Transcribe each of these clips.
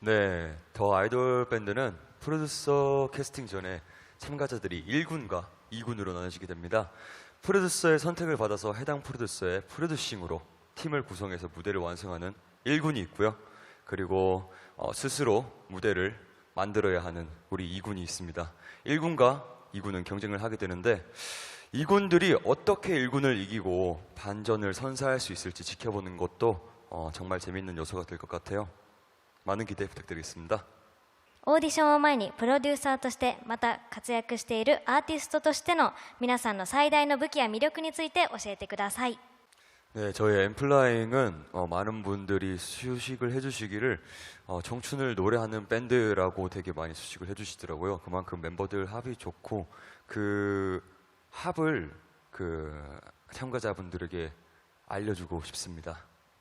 네, 더 아이돌 밴드는 프로듀서 캐스팅 전에 참가자들이 1군과 2군으로 나눠지게 됩니다. 프로듀서의 선택을 받아서 해당 프로듀서의 프로듀싱으로 팀을 구성해서 무대를 완성하는 1군이 있고요. 그리고 어, 스스로 무대를 만들어야 하는 우리 2군이 있습니다. 1군과 2군은 경쟁을 하게 되는데 2군들이 어떻게 1군을 이기고 반전을 선사할 수 있을지 지켜보는 것도 어, 정말 재밌는 요소가 될 것 같아요. 많은 기대 부탁드리겠습니다. オーディションを前にプロデューサーとしてまた活躍しているアーティストとしての皆さんの最大の武器や魅力について教えてください 네, 저희 엠플라잉은 어, 많은 분들이 수식을 해주시기를 어, 청춘을 노래하는 밴드라고 되게 많이 수식을 해주시더라고요. 그만큼 멤버들 합이 좋고 그 합을 그 참가자분들에게 알려주고 싶습니다.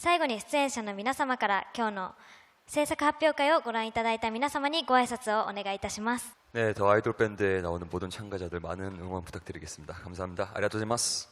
最後に出演者の皆様から今日の制作発表会をご覧いただいた皆様にご挨拶をお願いいたします 네, 더 아이돌 밴드에 나오는 모든 참가자들 많은 응원 부탁드리겠습니다. 감사합니다. 아리가토 고자이마스.